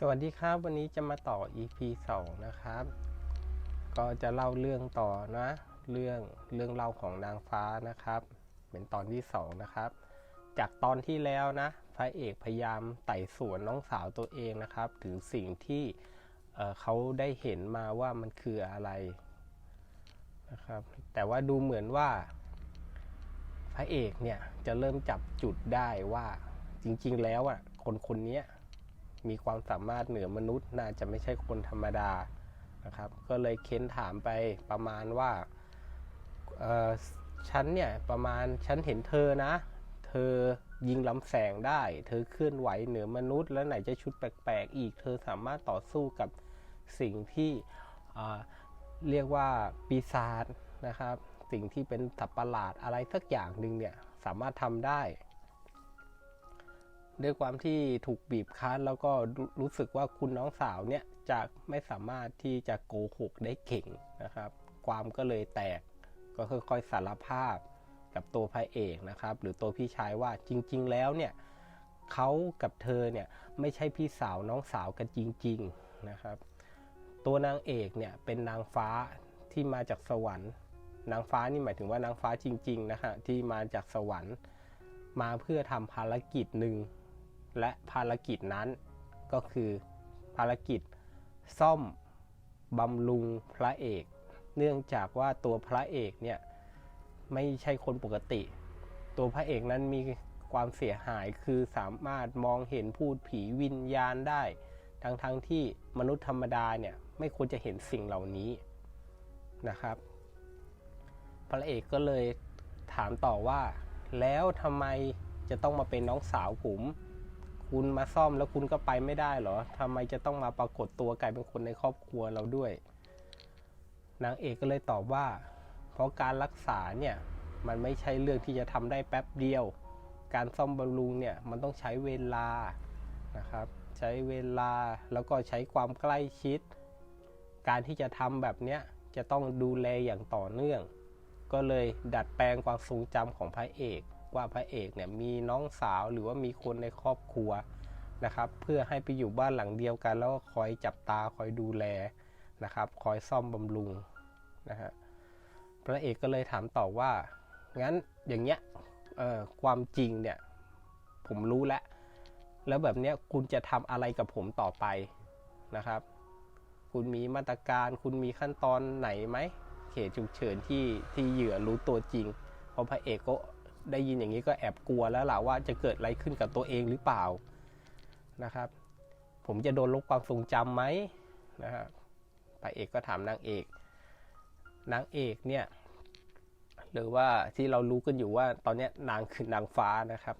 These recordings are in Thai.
สวัสดีครับ วันนี้จะมาต่อ EP 2 นะครับ ก็จะเล่าเรื่องต่อนะ เรื่องเรื่องเล่าของนางฟ้านะครับ เป็นตอนที่ 2 นะครับ จากตอนที่แล้วนะพระเอกพยายามไต่สวนน้องสาวตัวเองนะครับ ถึงสิ่งที่เเขาได้เห็นมาว่ามันคืออะไรนะครับ แต่ว่าดูเหมือนว่า พระเอกเนี่ยจะเริ่มจับจุดได้ว่าจริงๆแล้วอะคนคนนี้ มีความสามารถเหนือมนุษย์ น่าจะไม่ใช่คนธรรมดานะครับ ก็เลยเค้นถามไปประมาณว่าฉันเนี่ยประมาณฉันเห็นเธอนะ เธอยิงลำแสงได้ เธอเคลื่อนไหวเหนือมนุษย์ แล้วไหนจะชุดแปลกๆอีก เธอสามารถต่อสู้กับสิ่งที่เรียกว่าปีศาจนะครับ สิ่งที่เป็นสัตว์ประหลาดอะไรสักอย่างหนึ่งเนี่ยสามารถทำได้ ด้วยความที่ถูกบีบคั้นแล้วก็รู้สึกว่าคุณน้องสาวเนี่ยจะไม่สามารถที่จะโกหกได้เก่งนะครับ ความก็เลยแตกก็ค่อยๆสารภาพกับตัวพระเอกนะครับ หรือตัวพี่ชายว่าจริง ๆ แล้วเนี่ยเขากับเธอเนี่ยไม่ใช่พี่สาวน้องสาวกันจริง ๆนะครับ ตัวนางเอกเนี่ยเป็นนางฟ้าที่มาจากสวรรค์นางฟ้านี่หมายถึงว่านางฟ้าจริง ๆ นะฮะที่มาจากสวรรค์ มาเพื่อทำภารกิจหนึ่ง และภารกิจนั้นก็คือภารกิจซ่อมบำรุงพระเอก เนื่องจากว่าตัวพระเอกเนี่ยไม่ใช่คนปกติ ตัวพระเอกนั้นมีความเสียหายคือสามารถมองเห็นพูดผีวิญญาณได้ ทั้งๆทที่มนุษย์ธรรมดาเนี่ยไม่ควรจะเห็นสิ่งเหล่านี้นะครับ พระเอกก็เลยถามต่อว่า แล้วทำไมจะต้องมาเป็นน้องสาวผม คุณมาซ่อมแล้วคุณก็ไปไม่ได้เหรอทำไมจะต้องมาปรากฏตัวกลายเป็นคนในครอบครัวเราด้วย นางเอกก็เลยตอบว่า เพราะการรักษาเนี่ยมันไม่ใช่เรื่องที่จะทำได้แป๊บเดียว การซ่อมบำรุงเนี่ยมันต้องใช้เวลานะครับ ใช้เวลาแล้วก็ใช้ความใกล้ชิด การที่จะทำแบบเนี้ยจะต้องดูแลอย่างต่อเนื่อง ก็เลยดัดแปลงความทรงจำของพระเอก ว่าพระเอกเนี่ยมีน้องสาวหรือว่ามีคนในครอบครัวนะครับ เพื่อให้ไปอยู่บ้านหลังเดียวกัน แล้วก็คอยจับตาคอยดูแลนะครับ คอยซ่อมบำรุงนะฮะพระเอกก็เลยถามต่อว่างั้นอย่างเงี้ยเอ่อความจริงเนี่ยผมรู้แล้วแล้วแบบเนี้ยคุณจะทำอะไรกับผมต่อไปนะครับ คุณมีมาตรการคุณมีขั้นตอนไหนไหมเหตุฉุกเฉินที่ที่เหยื่อรู้ตัวจริงเพราะพระเอกก็ ได้ยินอย่างนี้ก็แอบกลัวแล้วล่ะว่าจะเกิดอะไรขึ้นกับตัวเองหรือเปล่านะครับ ผมจะโดนลบความทรงจำไหมนะครับพระเอกก็ถามนางเอกนางเอกเนี่ยหรือว่าที่เรารู้กันอยู่ว่าตอนนี้นางคือนางฟ้านะครับ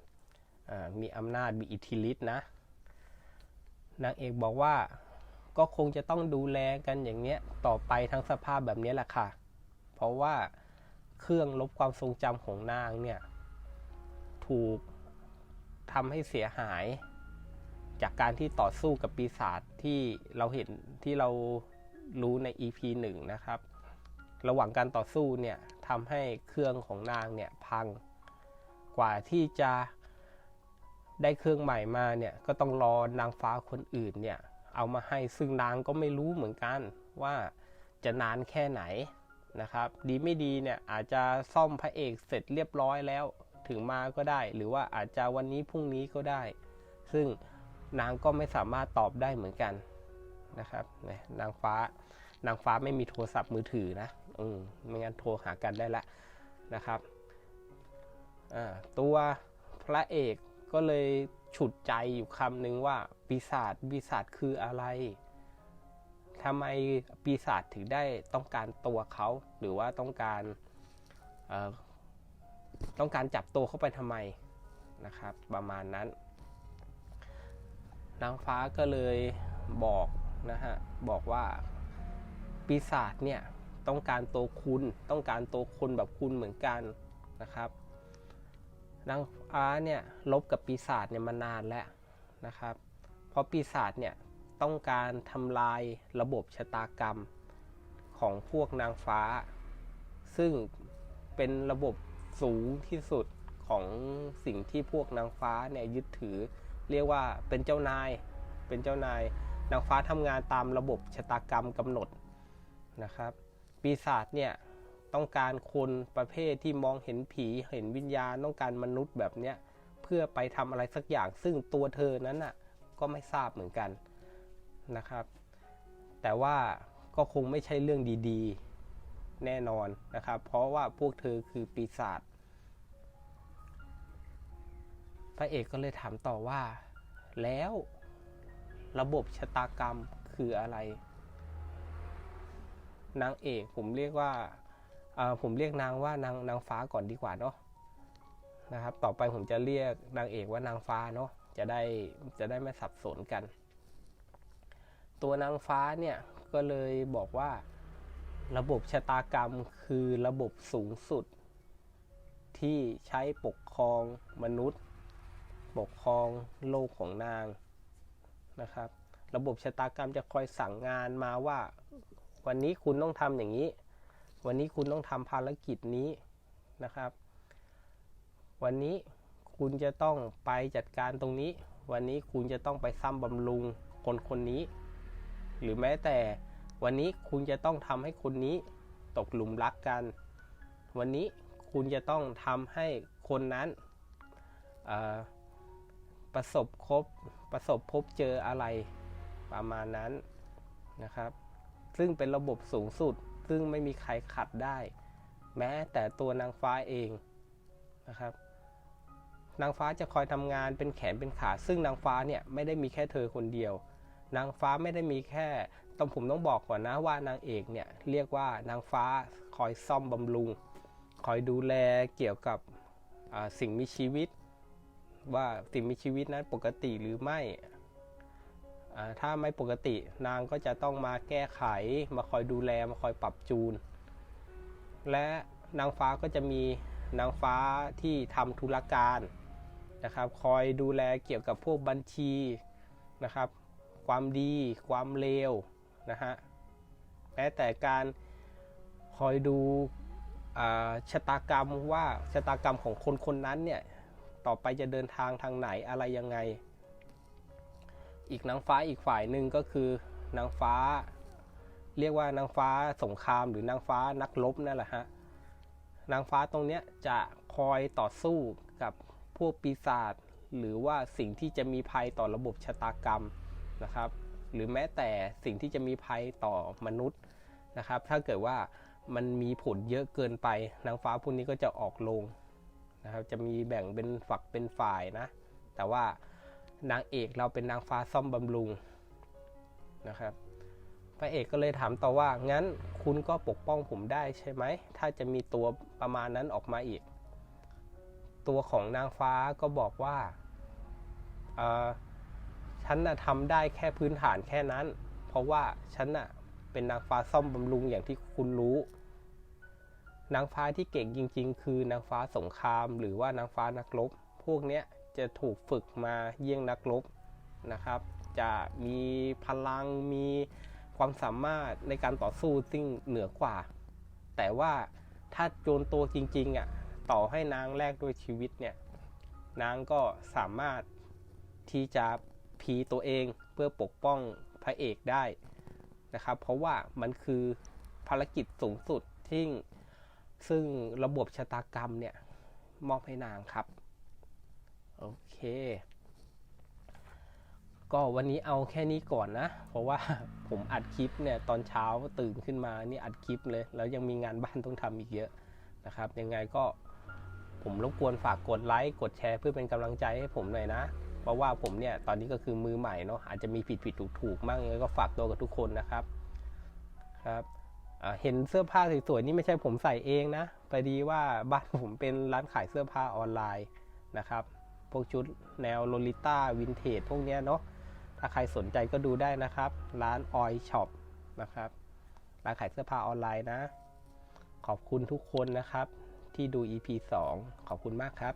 มีอำนาจมีอิทธิฤทธิ์นะนางเอกบอกว่าก็คงจะต้องดูแลกันอย่างเนี้ยต่อไปทั้งสภาพแบบนี้แหละค่ะ เพราะว่าเครื่องลบความทรงจำของนางเนี่ย ถูกทำให้เสียหาย จากการที่ต่อสู้กับปีศาจที่เราเห็นที่เรารู้ใน EP 1 นะครับ ระหว่างการต่อสู้เนี่ยทำให้เครื่องของนางเนี่ยพัง กว่าที่จะได้เครื่องใหม่มาเนี่ยก็ต้องรอนางฟ้าคนอื่นเนี่ยเอามาให้ซึ่งนางก็ไม่รู้เหมือนกันว่าจะนานแค่ไหนนะครับ ดีไม่ดีเนี่ยอาจจะซ่อมพระเอกเสร็จเรียบร้อยแล้ว ถึงมาก็ได้ หรือว่าอาจจะวันนี้พรุ่งนี้ก็ได้ ซึ่งนางก็ไม่สามารถตอบได้เหมือนกันนะครับนี่นางฟ้านางฟ้าไม่มีโทรศัพท์มือถือนะอืมไม่งั้นโทรหากันได้ละนะครับอ่าตัวพระเอกก็เลยฉุดใจอยู่คำหนึ่งว่าปีศาจปีศาจคืออะไรทำไมปีศาจถึงได้ต้องการตัวเขาหรือว่าต้องการ ต้องการจับตัวเข้าไปทำไมนะครับ ประมาณนั้นนางฟ้าก็เลยบอกนะฮะบอกว่าปีศาจเนี่ยต้องการตัวคุณต้องการตัวคนแบบคุณเหมือนกันนะครับนางฟ้าเนี่ยลบกับปีศาจเนี่ยมานานแล้วนะครับ เพราะปีศาจเนี่ยต้องการทำลายระบบชะตากรรมของพวกนางฟ้า ซึ่งเป็นระบบ สูงที่สุดของสิ่งที่พวกนางฟ้าเนี่ยยึดถือ เรียกว่าเป็นเจ้านาย เป็นเจ้านาย นางฟ้าทำงานตามระบบชะตากรรมกำหนดนะครับ ปีศาจเนี่ยต้องการคนประเภทที่มองเห็นผีเห็นวิญญาณต้องการมนุษย์แบบเนี้ยเพื่อไปทำอะไรสักอย่าง ซึ่งตัวเธอนั้นน่ะก็ไม่ทราบเหมือนกันนะครับ แต่ว่าก็คงไม่ใช่เรื่องดีๆ แน่นอนนะครับ เพราะว่าพวกเธอคือปีศาจ พระเอกก็เลยถามต่อว่า แล้วระบบชะตากรรมคืออะไร นางเอกผมเรียกว่าผมเรียกนางว่านางนางฟ้าก่อนดีกว่าเนาะนะครับ ต่อไปผมจะเรียกนางเอกว่านางฟ้าเนาะจะได้จะได้ไม่สับสนกัน ตัวนางฟ้าเนี่ยก็เลยบอกว่าระบบชะตากรรมคือระบบสูงสุด ที่ใช้ปกครองมนุษย์ ปกครองโลกของนางนะครับ ระบบชะตากรรมจะคอยสั่งงานมาว่า วันนี้คุณต้องทำอย่างนี้ วันนี้คุณต้องทำภารกิจนี้นะครับ วันนี้คุณจะต้องไปจัดการตรงนี้ วันนี้คุณจะต้องไปซ้ำบำรุงคนคนนี้ หรือแม้แต่วันนี้คุณจะต้องทำให้คนนี้ตกหลุมรักกัน วันนี้คุณจะต้องทำให้คนนั้นอ่อ ประสบคบประสบพบเจออะไรประมาณนั้นนะครับ ซึ่งเป็นระบบสูงสุด ซึ่งไม่มีใครขัดได้ แม้แต่ตัวนางฟ้าเองนะครับ นางฟ้าจะคอยทำงานเป็นแขนเป็นขา ซึ่งนางฟ้าเนี่ยไม่ได้มีแค่เธอคนเดียว นางฟ้าไม่ได้มีแค่ต้องผมต้องบอกก่อนนะว่านางเอกเนี่ยเรียกว่านางฟ้าคอยซ่อมบำรุง คอยดูแลเกี่ยวกับสิ่งมีชีวิต ว่าสิ่งมีชีวิตนั้นปกติหรือไม่ถ้าไม่ปกตินางก็จะต้องมาแก้ไข มาคอยดูแล มาคอยปรับจูน และนางฟ้าก็จะมีนางฟ้าที่ทำธุรการนะครับ คอยดูแลเกี่ยวกับพวกบัญชีนะครับ ความดี ความเลวนะฮะแม้แต่การคอยดูชะตากรรมว่าชะตากรรมของคนคนนั้นเนี่ย ต่อไปจะเดินทางทางไหนอะไรยังไง อีกนางฟ้าอีกฝ่ายหนึ่งก็คือนางฟ้า เรียกว่านางฟ้าสงครามหรือนางฟ้านักรบนั่นแหละฮะนางฟ้าตรงเนี้ยจะคอยต่อสู้กับพวกปีศาจหรือว่าสิ่งที่จะมีภัยต่อระบบชะตากรรมนะครับ หรือแม้แต่สิ่งที่จะมีภัยต่อมนุษย์นะครับ ถ้าเกิดว่ามันมีผลเยอะเกินไปนางฟ้าพวกนี้ก็จะออกลง นะครับจะมีแบ่งเป็นฝักเป็นฝ่ายนะ แต่ว่านางเอกเราเป็นนางฟ้าซ่อมบำรุงนะครับพระเอกก็เลยถามต่อว่างั้นคุณก็ปกป้องผมได้ใช่ไหม ถ้าจะมีตัวประมาณนั้นออกมาอีก ตัวของนางฟ้าก็บอกว่าฉันน่ะทำได้แค่พื้นฐานแค่นั้น เพราะว่าฉันน่ะเป็นนางฟ้าซ่อมบำรุงอย่างที่คุณรู้ นางฟ้าที่เก่งจริง ๆ คือนางฟ้าสงคราม หรือว่านางฟ้านักรบ พวกเนี้ยจะถูกฝึกมาเยี่ยงนักรบนะครับ จะมีพลังมีความสามารถในการต่อสู้ซึ่งเหนือกว่า แต่ว่าถ้าโจรตัวจริงๆอะต่อให้นางแลกด้วยชีวิตเนี่ยนางก็สามารถที่จะพีตัวเองเพื่อปกป้องพระเอกได้นะครับ เพราะว่ามันคือภารกิจสูงสุดที่ ซึ่งระบบชะตากรรมเนี่ยมอบให้นางครับ โอเค ก็วันนี้เอาแค่นี้ก่อนนะ เพราะว่าผมอัดคลิปเนี่ยตอนเช้าตื่นขึ้นมานี่อัดคลิปเลย แล้วยังมีงานบ้านต้องทำอีกเยอะนะครับ ยังไงก็ผมรบกวนฝากกดไลค์กดแชร์เพื่อเป็นกำลังใจให้ผมหน่อยนะ เพราะว่าผมเนี่ยตอนนี้ก็คือมือใหม่เนาะอาจจะมีผิดผิดถูกถูกๆบ้างยังไงก็ฝากตัวกับทุกคนนะครับครับ เห็นเสื้อผ้าสวยๆนี่ไม่ใช่ผมใส่เองนะพอดีว่าบ้านผมเป็นร้านขายเสื้อผ้าออนไลน์นะครับ พวกชุดแนวโลลิต้าวินเทจพวกเนี้ยเนาะ ถ้าใครสนใจก็ดูได้นะครับ ร้านออยช็อปนะครับ ร้านขายเสื้อผ้าออนไลน์นะ ขอบคุณทุกคนนะครับ ที่ดู EP 2 ขอบคุณมากครับ